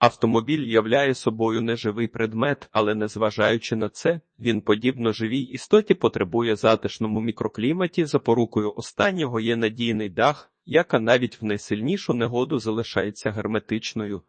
Автомобіль являє собою неживий предмет, але незважаючи на це, він, подібно живій істоті, потребує затишному мікрокліматі. Запорукою останнього є надійний дах, яка навіть в найсильнішу негоду залишається герметичною.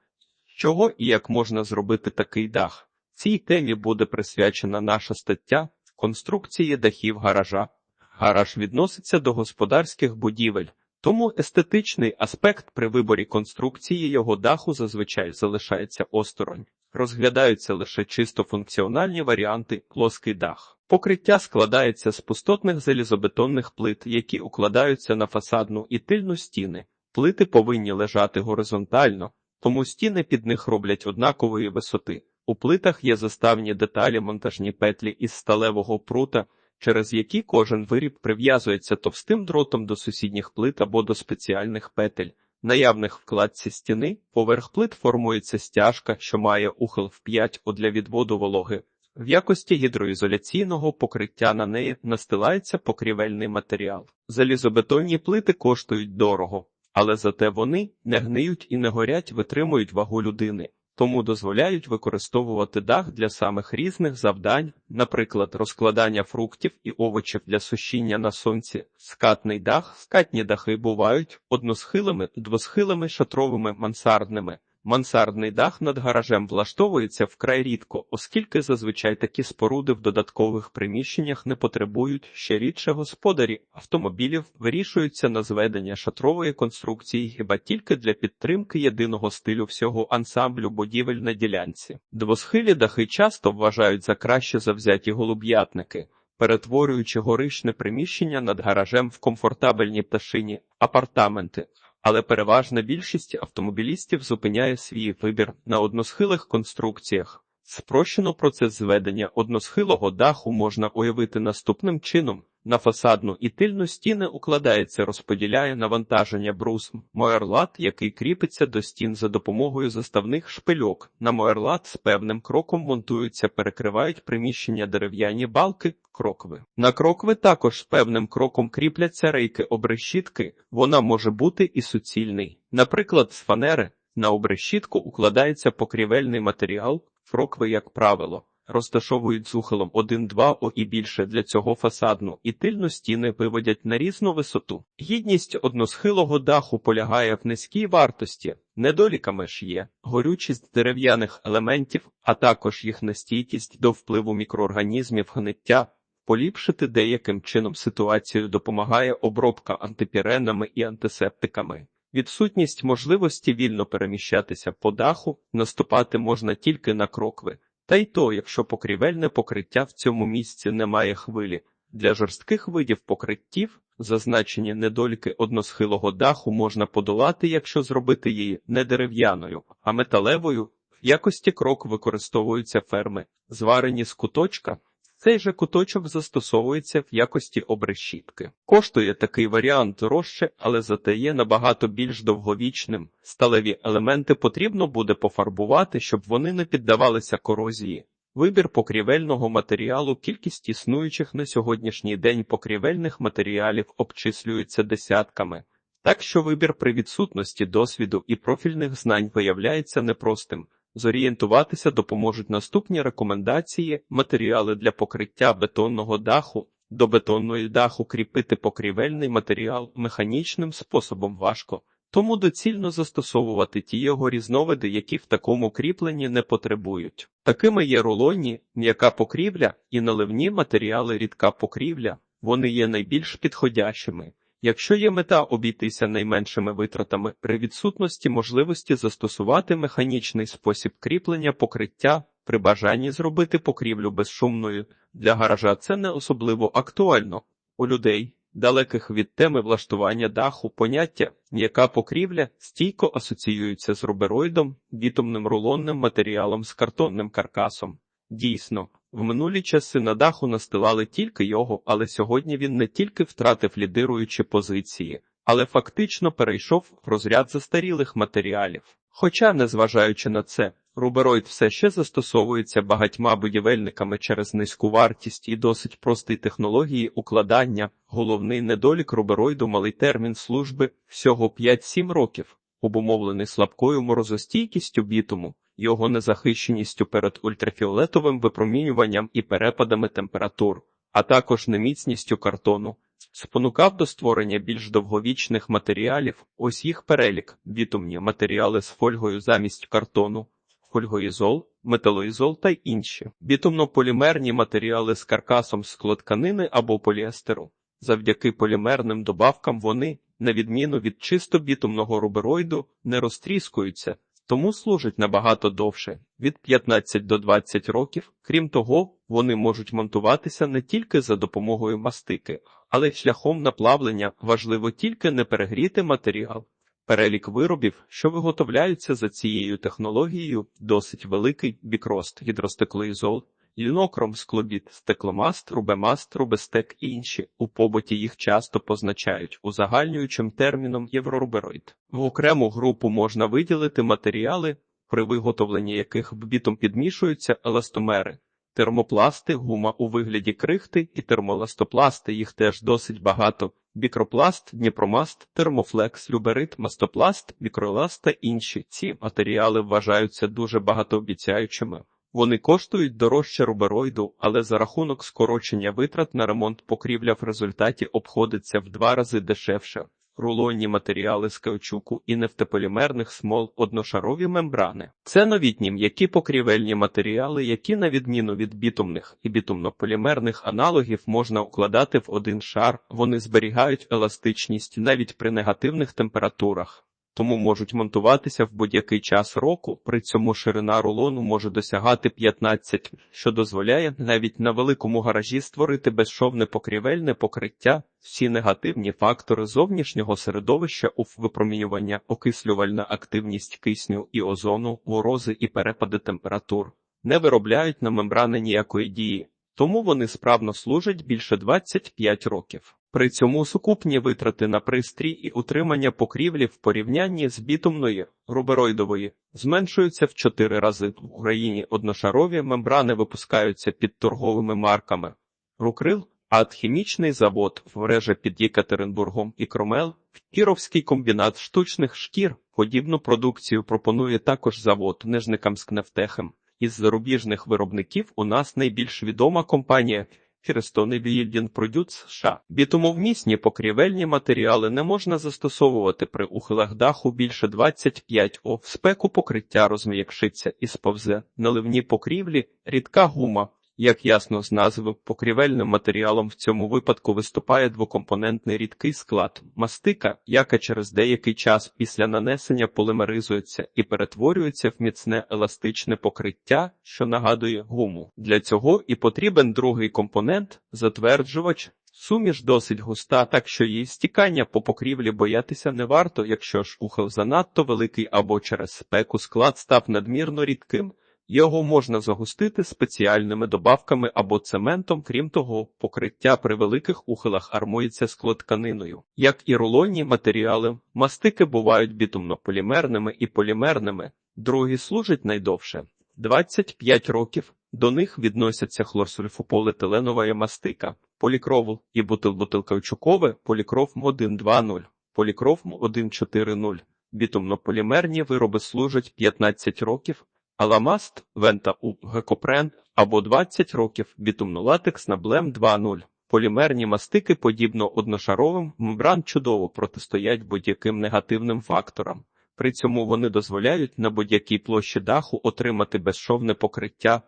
Чого і як можна зробити такий дах? Цій темі буде присвячена наша стаття конструкції дахів гаража. Гараж відноситься до господарських будівель. Тому естетичний аспект при виборі конструкції його даху зазвичай залишається осторонь. Розглядаються лише чисто функціональні варіанти плоский дах. Покриття складається з пустотних залізобетонних плит, які укладаються на фасадну і тильну стіни. Плити повинні лежати горизонтально, тому стіни під них роблять однакової висоти. У плитах є заставні деталі монтажні петлі із сталевого прута, через які кожен виріб прив'язується товстим дротом до сусідніх плит або до спеціальних петель. Наявних вкладці стіни поверх плит формується стяжка, що має ухил в 5 О для відводу вологи. В якості гідроізоляційного покриття на неї настилається покрівельний матеріал. Залізобетонні плити коштують дорого, але зате вони не гниють і не горять, витримують вагу людини тому дозволяють використовувати дах для самих різних завдань, наприклад, розкладання фруктів і овочів для сушіння на сонці, скатний дах, скатні дахи бувають односхилими, двосхилими, шатровими, мансардними. Мансардний дах над гаражем влаштовується вкрай рідко, оскільки зазвичай такі споруди в додаткових приміщеннях не потребують ще рідше господарі автомобілів вирішуються на зведення шатрової конструкції хіба тільки для підтримки єдиного стилю всього ансамблю будівель на ділянці. Двосхилі дахи часто вважають за краще завзяті голуб'ятники. Перетворюючи горишне приміщення над гаражем в комфортабельні пташині апартаменти, але переважна більшість автомобілістів зупиняє свій вибір на односхилих конструкціях. Спрощено процес зведення односхилого даху можна уявити наступним чином. На фасадну і тильну стіни укладається, розподіляє навантаження брус моерлат, який кріпиться до стін за допомогою заставних шпильок. На моерлат з певним кроком монтуються, перекривають приміщення дерев'яні балки, крокви. На крокви також з певним кроком кріпляться рейки обрешітки. Вона може бути і суцільний. Наприклад, з фанери на обрешітку укладається покрівельний матеріал, крокви, як правило розташовують з ухилом 1-2 О і більше для цього фасадну і тильну стіни виводять на різну висоту. Гідність односхилого даху полягає в низькій вартості, недоліками ж є горючість дерев'яних елементів, а також їх нестійкість до впливу мікроорганізмів гниття. Поліпшити деяким чином ситуацію допомагає обробка антипіренами і антисептиками. Відсутність можливості вільно переміщатися по даху, наступати можна тільки на крокви. Та й то, якщо покрівельне покриття в цьому місці не має хвилі. Для жорстких видів покриттів зазначені недоліки односхилого даху можна подолати, якщо зробити її не дерев'яною, а металевою. В якості крок використовуються ферми, зварені з куточка. Цей же куточок застосовується в якості обрешітки. Коштує такий варіант дорожче, але зате є набагато більш довговічним. Сталеві елементи потрібно буде пофарбувати, щоб вони не піддавалися корозії. Вибір покрівельного матеріалу, кількість існуючих на сьогоднішній день покрівельних матеріалів обчислюється десятками. Так що вибір при відсутності досвіду і профільних знань виявляється непростим. Зорієнтуватися допоможуть наступні рекомендації: матеріали для покриття бетонного даху. До бетонної даху кріпити покрівельний матеріал механічним способом важко, тому доцільно застосовувати ті його різновиди, які в такому кріпленні не потребують. Такими є рулонні, м'яка покрівля і наливні матеріали рідка покрівля, вони є найбільш підходящими. Якщо є мета обійтися найменшими витратами при відсутності можливості застосувати механічний спосіб кріплення покриття, при бажанні зробити покрівлю безшумною, для гаража це не особливо актуально. У людей, далеких від теми влаштування даху, поняття м'яка покрівля стійко асоціюються з рубероїдом, бітумним рулонним матеріалом з картонним каркасом. Дійсно, в минулі часи на даху настилали тільки його, але сьогодні він не тільки втратив лідируючі позиції, але фактично перейшов в розряд застарілих матеріалів. Хоча, незважаючи на це, рубероїд все ще застосовується багатьма будівельниками через низьку вартість і досить прості технології укладання. Головний недолік рубероїду малий термін служби всього 5-7 років, обумовлений слабкою морозостійкістю бітуму. Його незахищеністю перед ультрафіолетовим випромінюванням і перепадами температур, а також неміцністю картону. Спонукав до створення більш довговічних матеріалів, ось їх перелік, бітумні матеріали з фольгою замість картону, фольгоізол, металоізол та інші, бітумно-полімерні матеріали з каркасом склотканини або поліестеру. Завдяки полімерним добавкам вони, на відміну від чисто бітумного рубероїду, не розтріскуються, тому служать набагато довше від 15 до 20 років. Крім того, вони можуть монтуватися не тільки за допомогою мастики, але й шляхом наплавлення важливо тільки не перегріти матеріал. Перелік виробів, що виготовляються за цією технологією, досить великий бікрост, гідростеклоізол, лінокром, склобіт, стекломаст, рубемаст, рубестек і інші. У побуті їх часто позначають узагальнюючим терміном єврорубероїд. В окрему групу можна виділити матеріали, при виготовленні яких бітом підмішуються еластомери. Термопласти, гума у вигляді крихти і термоластопласти, їх теж досить багато. Бікропласт, дніпромаст, термофлекс, люберит, мастопласт, мікроласт та інші. Ці матеріали вважаються дуже багатообіцяючими. Вони коштують дорожче рубероїду, але за рахунок скорочення витрат на ремонт покрівля в результаті обходиться в два рази дешевше. Рулонні матеріали з каучуку і нефтеполімерних смол одношарові мембрани. Це новітні м'які покрівельні матеріали, які, на відміну від бітумних і бітумно-полімерних аналогів, можна укладати в один шар, вони зберігають еластичність навіть при негативних температурах. Тому можуть монтуватися в будь-який час року, при цьому ширина рулону може досягати 15, що дозволяє навіть на великому гаражі створити безшовне покрівельне покриття, всі негативні фактори зовнішнього середовища у випромінювання, окислювальна активність кисню і озону, морози і перепади температур не виробляють на мембрани ніякої дії, тому вони справно служать більше 25 років. При цьому сукупні витрати на пристрій і утримання покрівлі в порівнянні з бітумної рубероїдової зменшуються в 4 рази. В Україні одношарові мембрани випускаються під торговими марками Рукрил, Атхімічний завод в мережа під Єкатеринбургом і Кромел, Кіровський комбінат штучних шкір. Подібну продукцію пропонує також завод Нижникамськнефтехем. Із зарубіжних виробників у нас найбільш відома компанія Firestone Building Produce США. Бітумовмісні покрівельні матеріали не можна застосовувати при ухилах даху більше 25 О. В спеку покриття розм'якшиться і сповзе. Наливні покрівлі, рідка гума. Як ясно з назви, покрівельним матеріалом в цьому випадку виступає двокомпонентний рідкий склад мастика, яка через деякий час після нанесення полимеризується і перетворюється в міцне еластичне покриття, що нагадує гуму. Для цього і потрібен другий компонент затверджувач. Суміш досить густа, так що її стікання по покрівлі боятися не варто, якщо ж ухил занадто великий або через спеку склад став надмірно рідким. Його можна загустити спеціальними добавками або цементом, крім того, покриття при великих ухилах армується склотканиною. Як і рулонні матеріали, мастики бувають бітумно-полімерними і полімерними, другі служать найдовше 25 років. До них відносяться хлорсульфополіетиленова мастика, полікровл і бутилбутилкаучукове, полікровм 1.2.0, полікровм 1.4.0. Бітумно-полімерні вироби служать 15 років, Аламаст, Вента У, Гекопрен або 20 років, бітумнолатекс на Блем 2.0. Полімерні мастики, подібно одношаровим, мембран чудово протистоять будь-яким негативним факторам. При цьому вони дозволяють на будь-якій площі даху отримати безшовне покриття,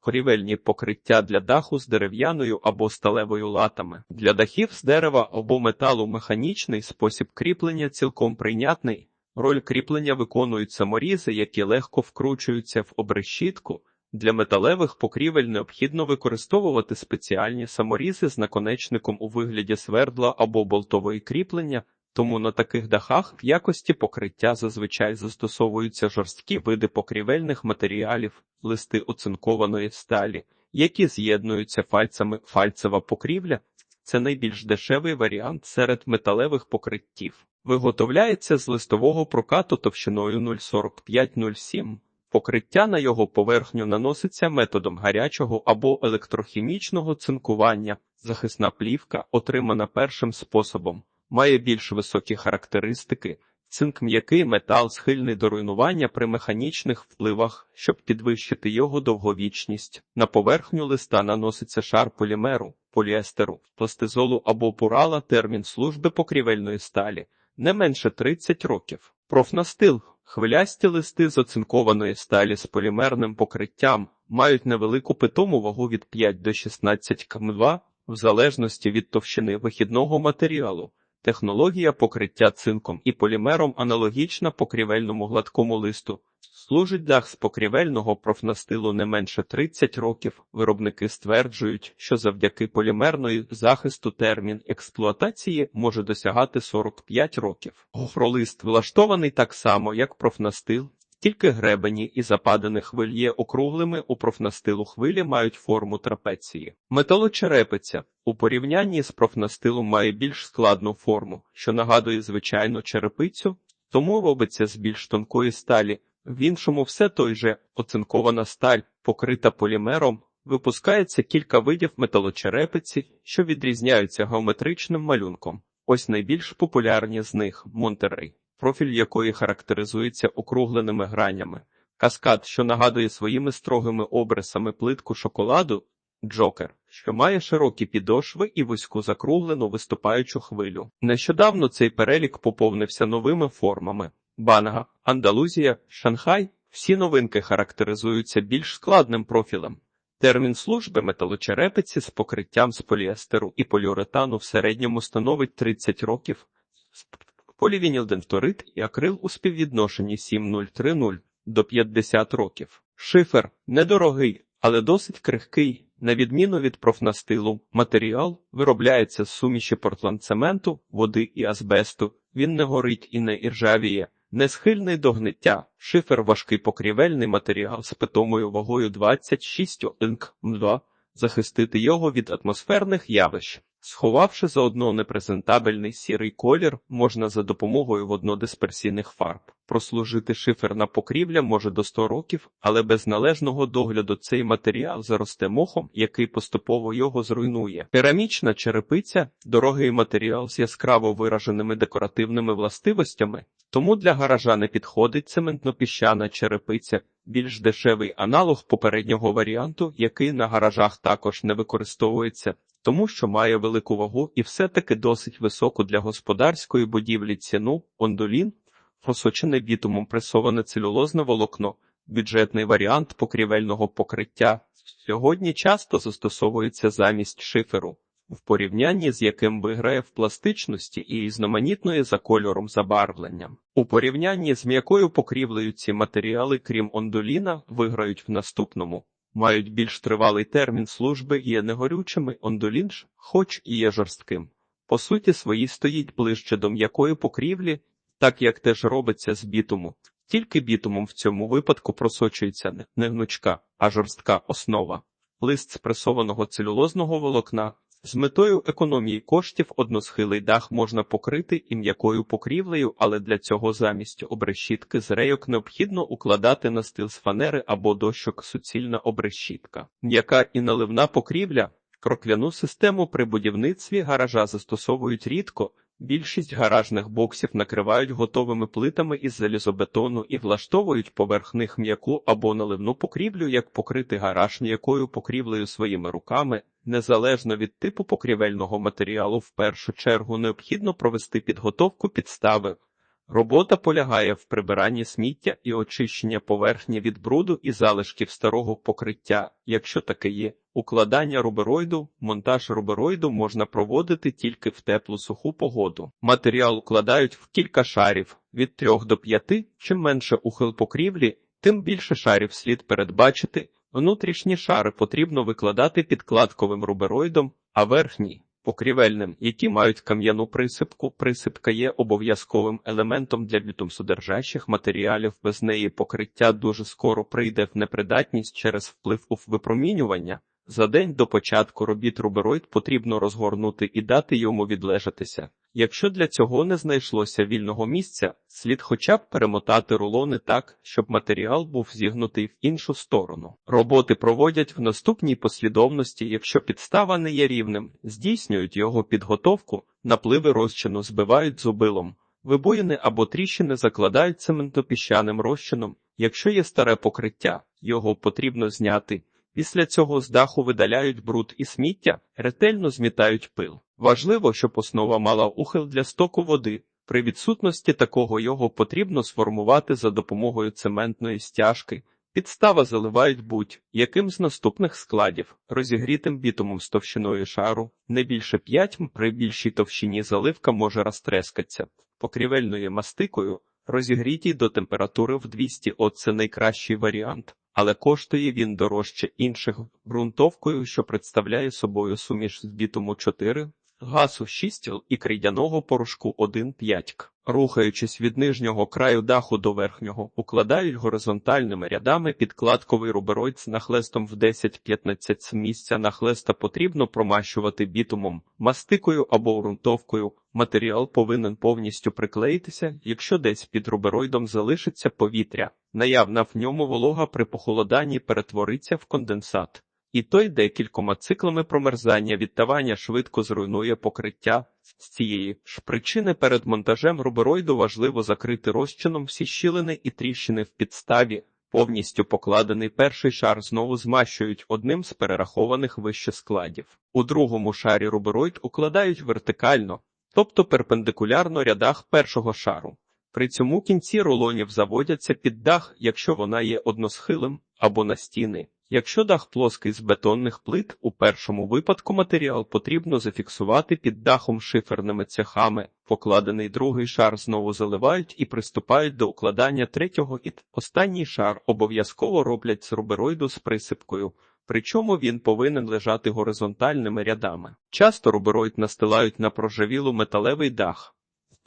корівельні покриття для даху з дерев'яною або сталевою латами. Для дахів з дерева або металу механічний спосіб кріплення цілком прийнятний. Роль кріплення виконують саморізи, які легко вкручуються в обрешітку. Для металевих покрівель необхідно використовувати спеціальні саморізи з наконечником у вигляді свердла або болтової кріплення, тому на таких дахах в якості покриття зазвичай застосовуються жорсткі види покрівельних матеріалів, листи оцинкованої сталі, які з'єднуються фальцами. Фальцева покрівля це найбільш дешевий варіант серед металевих покриттів. Виготовляється з листового прокату товщиною 0,45-0,7. Покриття на його поверхню наноситься методом гарячого або електрохімічного цинкування. Захисна плівка, отримана першим способом, має більш високі характеристики, Цинк м'який метал схильний до руйнування при механічних впливах, щоб підвищити його довговічність. На поверхню листа наноситься шар полімеру, поліестеру, пластизолу або пурала термін служби покрівельної сталі не менше 30 років. Профнастил хвилясті листи з оцинкованої сталі з полімерним покриттям мають невелику питому вагу від 5 до 16 км2 в залежності від товщини вихідного матеріалу. Технологія покриття цинком і полімером аналогічна покрівельному гладкому листу. Служить дах з покрівельного профнастилу не менше 30 років. Виробники стверджують, що завдяки полімерної захисту термін експлуатації може досягати 45 років. Гофролист влаштований так само, як профнастил, тільки гребені і западини хвиль є округлими, у профнастилу хвилі мають форму трапеції. Металочерепиця у порівнянні з профнастилом має більш складну форму, що нагадує звичайну черепицю, тому робиться з більш тонкої сталі. В іншому все той же оцинкована сталь, покрита полімером, випускається кілька видів металочерепиці, що відрізняються геометричним малюнком. Ось найбільш популярні з них Монтерей, профіль якої характеризується округленими гранями, каскад, що нагадує своїми строгими обрисами плитку шоколаду, Джокер, що має широкі підошви і вузьку закруглену виступаючу хвилю. Нещодавно цей перелік поповнився новими формами. Банга, Андалузія, Шанхай всі новинки характеризуються більш складним профілем. Термін служби металочерепиці з покриттям з поліестеру і поліуретану в середньому становить 30 років. Полівінілденфторид і акрил у співвідношенні 7030 до 50 років. Шифер недорогий, але досить крихкий. На відміну від профнастилу, матеріал виробляється з суміші портландцементу, води і асбесту. Він не горить і не іржавіє, не схильний до гниття. Шифер важкий покрівельний матеріал з питомою вагою 26 інк М2. Захистити його від атмосферних явищ. Сховавши заодно непрезентабельний сірий колір, можна за допомогою воднодисперсійних фарб. Прослужити шиферна покрівля може до 100 років, але без належного догляду цей матеріал заросте мохом, який поступово його зруйнує. Керамічна черепиця дорогий матеріал з яскраво вираженими декоративними властивостями, тому для гаража не підходить цементно-піщана черепиця, більш дешевий аналог попереднього варіанту, який на гаражах також не використовується тому що має велику вагу і все-таки досить високу для господарської будівлі ціну ондолін, просочене бітумом пресоване целюлозне волокно, бюджетний варіант покрівельного покриття. Сьогодні часто застосовується замість шиферу, в порівнянні з яким виграє в пластичності і різноманітної за кольором забарвленням. У порівнянні з м'якою покрівлею ці матеріали, крім ондоліна, виграють в наступному мають більш тривалий термін служби є негорючими, ондолін ж, хоч і є жорстким. По суті, свої стоїть ближче до м'якої покрівлі, так як теж робиться з бітуму. Тільки бітумом в цьому випадку просочується не гнучка, а жорстка основа. Лист спресованого целюлозного волокна з метою економії коштів односхилий дах можна покрити і м'якою покрівлею, але для цього замість обрешітки з рейок необхідно укладати на стил з фанери або дощок суцільна обрешітка. М'яка і наливна покрівля. Крокляну систему при будівництві гаража застосовують рідко. Більшість гаражних боксів накривають готовими плитами із залізобетону і влаштовують поверх них м'яку або наливну покрівлю, як покрити гараж м'якою покрівлею своїми руками. Незалежно від типу покрівельного матеріалу, в першу чергу необхідно провести підготовку підстави. Робота полягає в прибиранні сміття і очищення поверхні від бруду і залишків старого покриття, якщо таке є. Укладання рубероїду, монтаж рубероїду можна проводити тільки в теплу суху погоду. Матеріал укладають в кілька шарів від 3 до 5, чим менше ухил покрівлі, тим більше шарів слід передбачити. Внутрішні шари потрібно викладати підкладковим рубероїдом, а верхній покрівельним, які мають кам'яну присипку. Присипка є обов'язковим елементом для бітумсодержащих матеріалів. Без неї покриття дуже скоро прийде в непридатність через вплив у випромінювання. За день до початку робіт рубероїд потрібно розгорнути і дати йому відлежатися. Якщо для цього не знайшлося вільного місця, слід хоча б перемотати рулони так, щоб матеріал був зігнутий в іншу сторону. Роботи проводять в наступній послідовності, якщо підстава не є рівним, здійснюють його підготовку, напливи розчину збивають зубилом. Вибоїни або тріщини закладають цементопіщаним розчином. Якщо є старе покриття, його потрібно зняти. Після цього з даху видаляють бруд і сміття, ретельно змітають пил. Важливо, щоб основа мала ухил для стоку води. При відсутності такого його потрібно сформувати за допомогою цементної стяжки. Підстава заливають будь-яким з наступних складів, розігрітим бітумом з товщиною шару, не більше 5 м, при більшій товщині заливка може розтрескатися. Покрівельною мастикою, розігрітій до температури в 200 От це найкращий варіант, але коштує він дорожче інших ґрунтовкою, що представляє собою суміш з бітуму 4, газу 6 і крейдяного порошку 1,5 к. Рухаючись від нижнього краю даху до верхнього, укладають горизонтальними рядами підкладковий рубероїд з нахлестом в 10-15 з місця нахлеста потрібно промащувати бітумом, мастикою або ґрунтовкою. Матеріал повинен повністю приклеїтися, якщо десь під рубероїдом залишиться повітря. Наявна в ньому волога при похолоданні перетвориться в конденсат. І той декількома циклами промерзання відтавання швидко зруйнує покриття. З цієї ж причини перед монтажем рубероїду важливо закрити розчином всі щілини і тріщини в підставі. Повністю покладений перший шар знову змащують одним з перерахованих вище складів. У другому шарі рубероїд укладають вертикально, тобто перпендикулярно рядах першого шару. При цьому кінці рулонів заводяться під дах, якщо вона є односхилим або на стіни. Якщо дах плоский з бетонних плит, у першому випадку матеріал потрібно зафіксувати під дахом шиферними цехами. Покладений другий шар знову заливають і приступають до укладання третього і останній шар обов'язково роблять з рубероїду з присипкою. Причому він повинен лежати горизонтальними рядами. Часто рубероїд настилають на прожавілу металевий дах.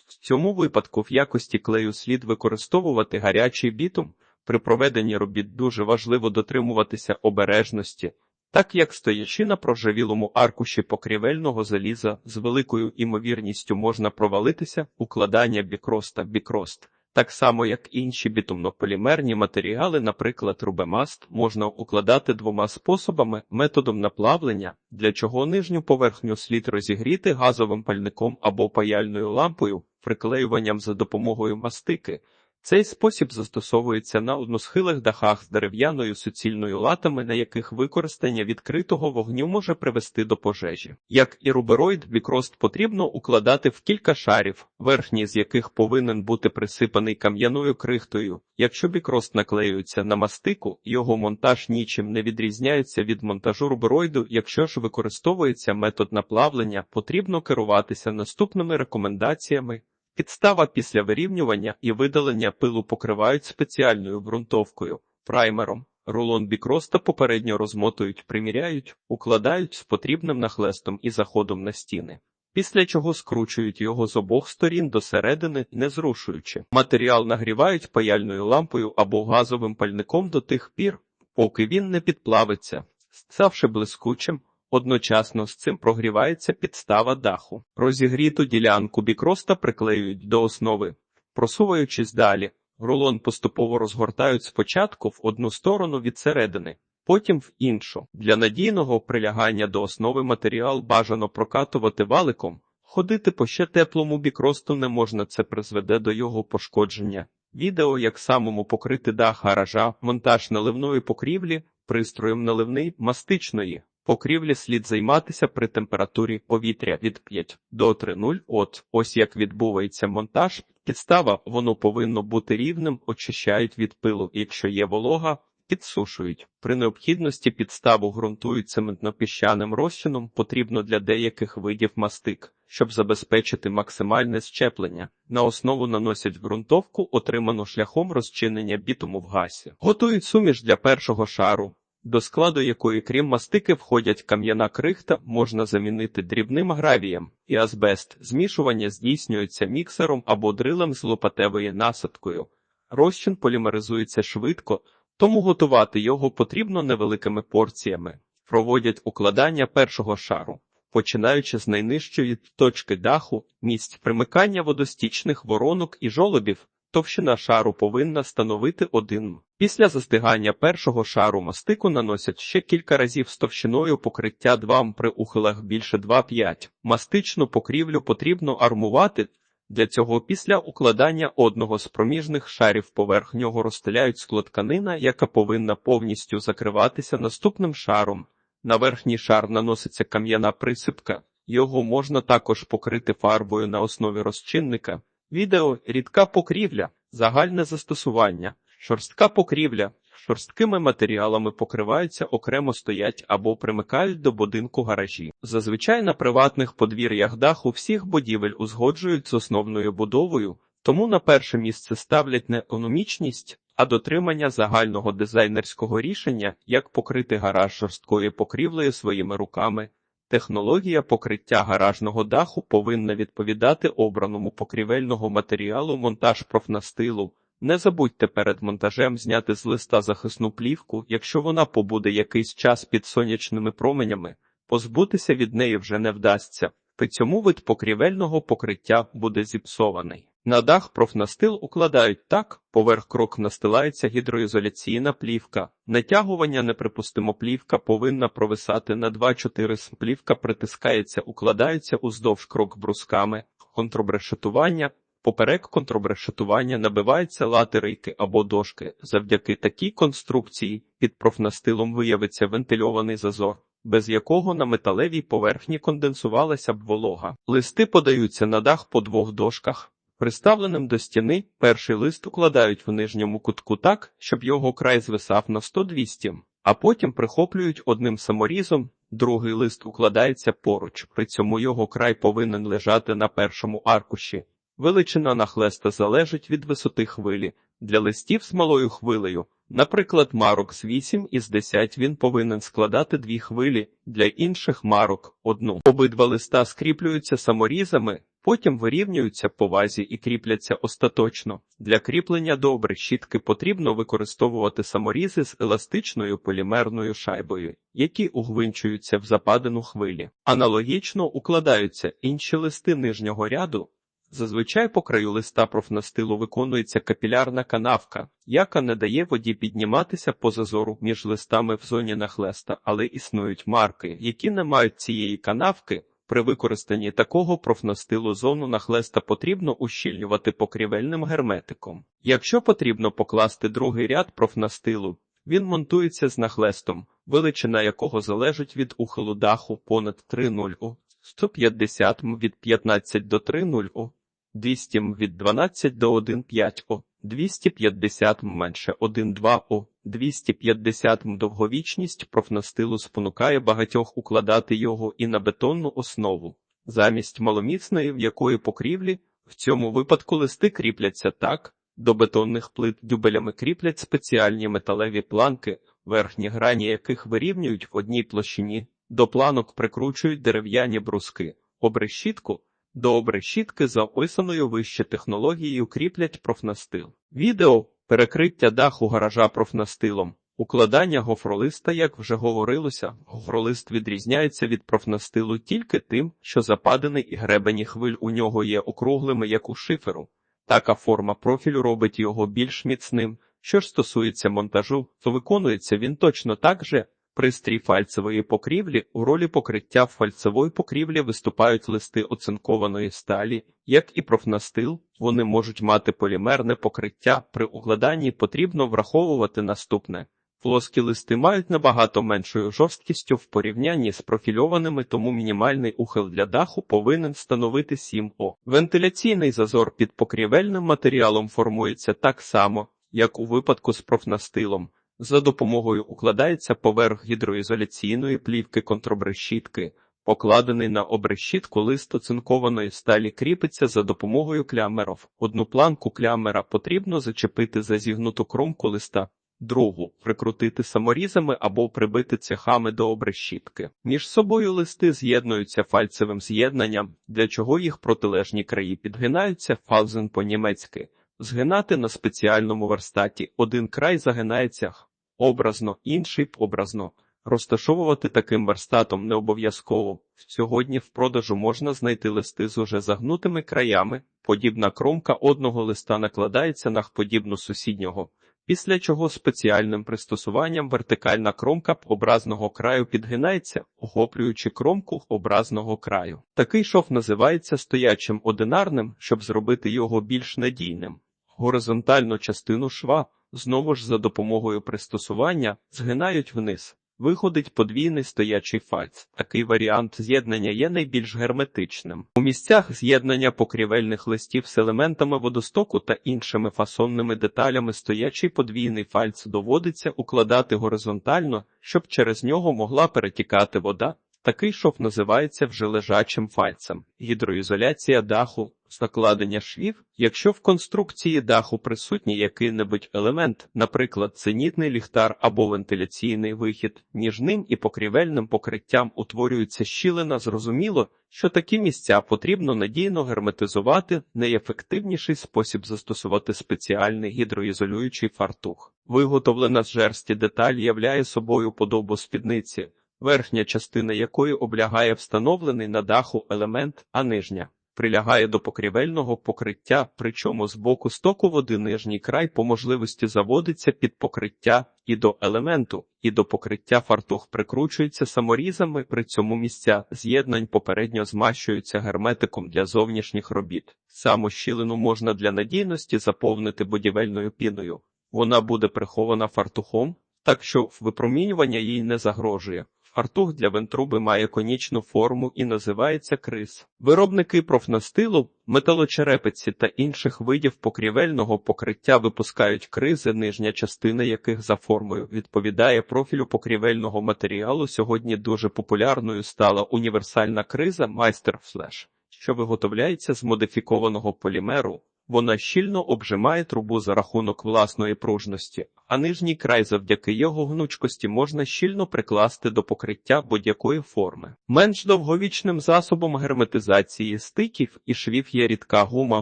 В цьому випадку в якості клею слід використовувати гарячий бітум. При проведенні робіт дуже важливо дотримуватися обережності, так як стоячи на прожавілому аркуші покрівельного заліза з великою імовірністю можна провалитися укладання бікроста бікрост. Так само, як інші бітумнополімерні матеріали, наприклад, рубемаст, можна укладати двома способами методом наплавлення, для чого нижню поверхню слід розігріти газовим пальником або паяльною лампою, приклеюванням за допомогою мастики. Цей спосіб застосовується на односхилих дахах з дерев'яною суцільною латами, на яких використання відкритого вогню може привести до пожежі. Як і рубероїд, бікрост потрібно укладати в кілька шарів, верхній з яких повинен бути присипаний кам'яною крихтою. Якщо бікрост наклеюється на мастику, його монтаж нічим не відрізняється від монтажу рубероїду. Якщо ж використовується метод наплавлення, потрібно керуватися наступними рекомендаціями. Підстава після вирівнювання і видалення пилу покривають спеціальною ґрунтовкою, праймером. Рулон бікроста попередньо розмотують, приміряють, укладають з потрібним нахлестом і заходом на стіни. Після чого скручують його з обох сторін до середини, не зрушуючи. Матеріал нагрівають паяльною лампою або газовим пальником до тих пір, поки він не підплавиться, ставши блискучим, Одночасно з цим прогрівається підстава даху. Розігріту ділянку бікроста приклеюють до основи, просуваючись далі. Рулон поступово розгортають спочатку в одну сторону від середини, потім в іншу. Для надійного прилягання до основи матеріал бажано прокатувати валиком. Ходити по ще теплому бікросту не можна, це призведе до його пошкодження. Відео, як самому покрити дах гаража, монтаж наливної покрівлі, пристроєм наливний мастичної. Покрівлі слід займатися при температурі повітря від 5 до 3,0 От ось як відбувається монтаж. Підстава воно повинно бути рівним, очищають від пилу, якщо є волога, підсушують. При необхідності підставу ґрунтують цементно-піщаним розчином, потрібно для деяких видів мастик, щоб забезпечити максимальне щеплення. На основу наносять ґрунтовку, отриману шляхом розчинення бітуму в гасі. Готують суміш для першого шару до складу якої, крім мастики, входять кам'яна крихта, можна замінити дрібним гравієм і азбест. Змішування здійснюється міксером або дрилем з лопатевою насадкою. Розчин полімеризується швидко, тому готувати його потрібно невеликими порціями. Проводять укладання першого шару, починаючи з найнижчої точки даху, місць примикання водостічних воронок і жолобів. Товщина шару повинна становити один. Після застигання першого шару мастику наносять ще кілька разів з товщиною покриття 2 м при ухилах більше 2,5. Мастичну покрівлю потрібно армувати Для цього після укладання одного з проміжних шарів поверх нього розстеляють склотканина, яка повинна повністю закриватися наступним шаром. На верхній шар наноситься кам'яна присипка. Його можна також покрити фарбою на основі розчинника. Відео рідка покрівля, загальне застосування, шорстка покрівля. Шорсткими матеріалами покриваються окремо стоять або примикають до будинку гаражі. Зазвичай на приватних подвір'ях даху всіх будівель узгоджують з основною будовою, тому на перше місце ставлять не економічність, а дотримання загального дизайнерського рішення, як покрити гараж жорсткою покрівлею своїми руками. Технологія покриття гаражного даху повинна відповідати обраному покрівельного матеріалу монтаж профнастилу. Не забудьте перед монтажем зняти з листа захисну плівку, якщо вона побуде якийсь час під сонячними променями, позбутися від неї вже не вдасться. При цьому вид покрівельного покриття буде зіпсований. На дах профнастил укладають так, поверх крок настилається гідроізоляційна плівка. Натягування неприпустимо плівка повинна провисати на 2-4 см. Плівка притискається, укладається уздовж крок брусками, контрбрешетування. Поперек контрбрешетування набиваються латерийки або дошки. Завдяки такій конструкції під профнастилом виявиться вентильований зазор, без якого на металевій поверхні конденсувалася б волога. Листи подаються на дах по двох дошках. Приставленим до стіни перший лист укладають в нижньому кутку так, щоб його край звисав на 100-200, а потім прихоплюють одним саморізом, другий лист укладається поруч, при цьому його край повинен лежати на першому аркуші. Величина нахлеста залежить від висоти хвилі. Для листів з малою хвилею, наприклад, марок з 8 із 10 він повинен складати дві хвилі, для інших марок одну. Обидва листа скріплюються саморізами, потім вирівнюються по вазі і кріпляться остаточно. Для кріплення до щітки потрібно використовувати саморізи з еластичною полімерною шайбою, які угвинчуються в западину хвилі. Аналогічно укладаються інші листи нижнього ряду. Зазвичай по краю листа профнастилу виконується капілярна канавка, яка не дає воді підніматися по зазору між листами в зоні нахлеста, але існують марки, які не мають цієї канавки. При використанні такого профнастилу зону нахлеста потрібно ущільнювати покрівельним герметиком. Якщо потрібно покласти другий ряд профнастилу, він монтується з нахлестом, величина якого залежить від ухилу даху понад 3,0 у, 150 м від 15 до 3,0 у, 200 м від 12 до 1,5 О, 250 м менше 1,2 О, 250 м довговічність профнастилу спонукає багатьох укладати його і на бетонну основу. Замість маломіцної м'якої покрівлі, в цьому випадку листи кріпляться так, до бетонних плит дюбелями кріплять спеціальні металеві планки, верхні грані яких вирівнюють в одній площині, до планок прикручують дерев'яні бруски, обрешітку, до обрешітки за описаною вище технологією кріплять профнастил. Відео перекриття даху гаража профнастилом. Укладання гофролиста, як вже говорилося, гофролист відрізняється від профнастилу тільки тим, що западини і гребені хвиль у нього є округлими, як у шиферу. Така форма профілю робить його більш міцним. Що ж стосується монтажу, то виконується він точно так же. Пристрій фальцевої покрівлі у ролі покриття фальцевої покрівлі виступають листи оцинкованої сталі, як і профнастил, вони можуть мати полімерне покриття. При укладанні потрібно враховувати наступне. Плоскі листи мають набагато меншою жорсткістю в порівнянні з профільованими, тому мінімальний ухил для даху повинен становити 7 О. Вентиляційний зазор під покрівельним матеріалом формується так само, як у випадку з профнастилом. За допомогою укладається поверх гідроізоляційної плівки контрбрешітки. Покладений на обрешітку лист оцинкованої сталі кріпиться за допомогою клямеров. Одну планку клямера потрібно зачепити за зігнуту кромку листа, другу прикрутити саморізами або прибити цехами до обрешітки. Між собою листи з'єднуються фальцевим з'єднанням, для чого їх протилежні краї підгинаються фалзен по-німецьки. Згинати на спеціальному верстаті один край загинається образно, інший образно. Розташовувати таким верстатом не обов'язково. Сьогодні в продажу можна знайти листи з уже загнутими краями. Подібна кромка одного листа накладається на подібну сусіднього. після чого спеціальним пристосуванням вертикальна кромка образного краю підгинається, охоплюючи кромку образного краю. Такий шов називається стоячим одинарним, щоб зробити його більш надійним. Горизонтальну частину шва знову ж за допомогою пристосування згинають вниз. Виходить подвійний стоячий фальц. Такий варіант з'єднання є найбільш герметичним. У місцях з'єднання покрівельних листів з елементами водостоку та іншими фасонними деталями стоячий подвійний фальц доводиться укладати горизонтально, щоб через нього могла перетікати вода. Такий шов називається вже лежачим фальцем. Гідроізоляція даху, закладення швів, якщо в конструкції даху присутній який-небудь елемент, наприклад, цинітний ліхтар або вентиляційний вихід, між ним і покрівельним покриттям утворюється щілина, зрозуміло, що такі місця потрібно надійно герметизувати, найефективніший спосіб застосувати спеціальний гідроізолюючий фартух. Виготовлена з жерсті деталь являє собою подобу спідниці верхня частина якої облягає встановлений на даху елемент, а нижня прилягає до покрівельного покриття, причому з боку стоку води нижній край по можливості заводиться під покриття і до елементу, і до покриття фартух прикручується саморізами, при цьому місця з'єднань попередньо змащуються герметиком для зовнішніх робіт. Саму щілину можна для надійності заповнити будівельною піною. Вона буде прихована фартухом, так що випромінювання їй не загрожує. Фартух для вентруби має конічну форму і називається крис. Виробники профнастилу, металочерепиці та інших видів покрівельного покриття випускають кризи, нижня частина яких за формою відповідає профілю покрівельного матеріалу. Сьогодні дуже популярною стала універсальна криза Майстер Флеш, що виготовляється з модифікованого полімеру. Вона щільно обжимає трубу за рахунок власної пружності, а нижній край завдяки його гнучкості можна щільно прикласти до покриття будь-якої форми. Менш довговічним засобом герметизації стиків і швів є рідка гума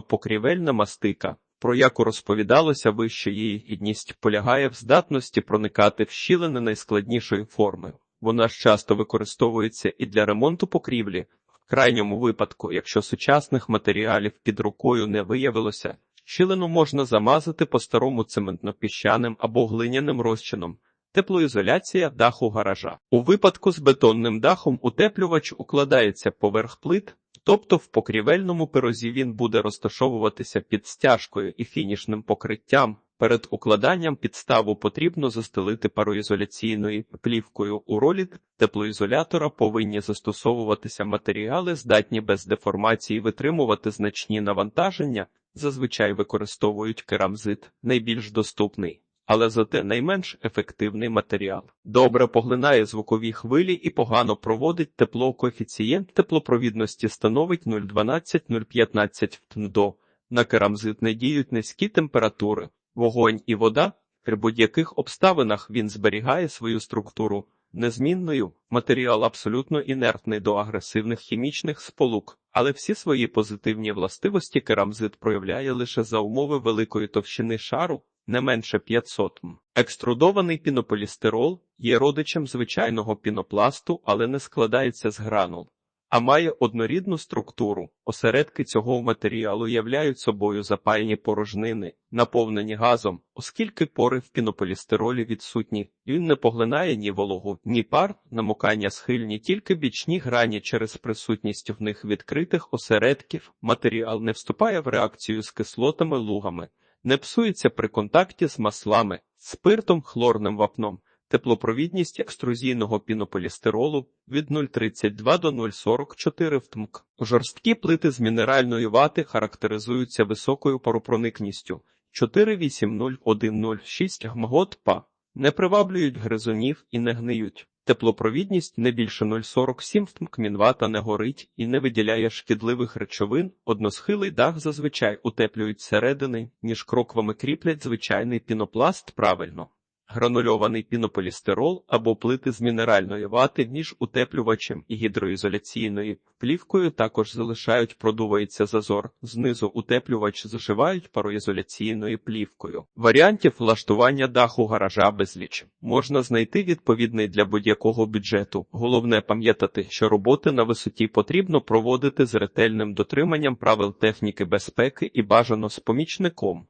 покрівельна мастика, про яку розповідалося вище її гідність полягає в здатності проникати в щілини найскладнішої форми. Вона ж часто використовується і для ремонту покрівлі, крайньому випадку, якщо сучасних матеріалів під рукою не виявилося, щілину можна замазати по старому цементно-піщаним або глиняним розчином. Теплоізоляція даху гаража. У випадку з бетонним дахом утеплювач укладається поверх плит, тобто в покрівельному пирозі він буде розташовуватися під стяжкою і фінішним покриттям, Перед укладанням підставу потрібно застелити пароізоляційною плівкою. У ролі теплоізолятора повинні застосовуватися матеріали, здатні без деформації витримувати значні навантаження, зазвичай використовують керамзит, найбільш доступний, але зате найменш ефективний матеріал. Добре поглинає звукові хвилі і погано проводить тепло. Коефіцієнт теплопровідності становить 0,12-0,15 ТНДО. На керамзит не діють низькі температури. Вогонь і вода при будь-яких обставинах він зберігає свою структуру незмінною, матеріал абсолютно інертний до агресивних хімічних сполук, але всі свої позитивні властивості керамзит проявляє лише за умови великої товщини шару, не менше 500 м. Екструдований пінополістирол є родичем звичайного пінопласту, але не складається з гранул а має однорідну структуру. Осередки цього матеріалу являють собою запаяні порожнини, наповнені газом, оскільки пори в пінополістиролі відсутні, він не поглинає ні вологу, ні пар, намокання схильні тільки бічні грані через присутність в них відкритих осередків, матеріал не вступає в реакцію з кислотами лугами, не псується при контакті з маслами, спиртом, хлорним вапном. Теплопровідність екструзійного пінополістиролу від 0,32 до 0,44 втмк. Жорсткі плити з мінеральної вати характеризуються високою паропроникністю 4801006 ГМГОТ ПА, не приваблюють гризунів і не гниють. Теплопровідність не більше 0,47 втмк мінвата не горить і не виділяє шкідливих речовин. Односхилий дах зазвичай утеплюють середини, ніж кроквами кріплять звичайний пінопласт правильно гранульований пінополістирол або плити з мінеральної вати між утеплювачем і гідроізоляційною плівкою також залишають продувається зазор, знизу утеплювач зашивають пароізоляційною плівкою. Варіантів влаштування даху гаража безліч можна знайти відповідний для будь-якого бюджету. Головне пам'ятати, що роботи на висоті потрібно проводити з ретельним дотриманням правил техніки безпеки і бажано з помічником.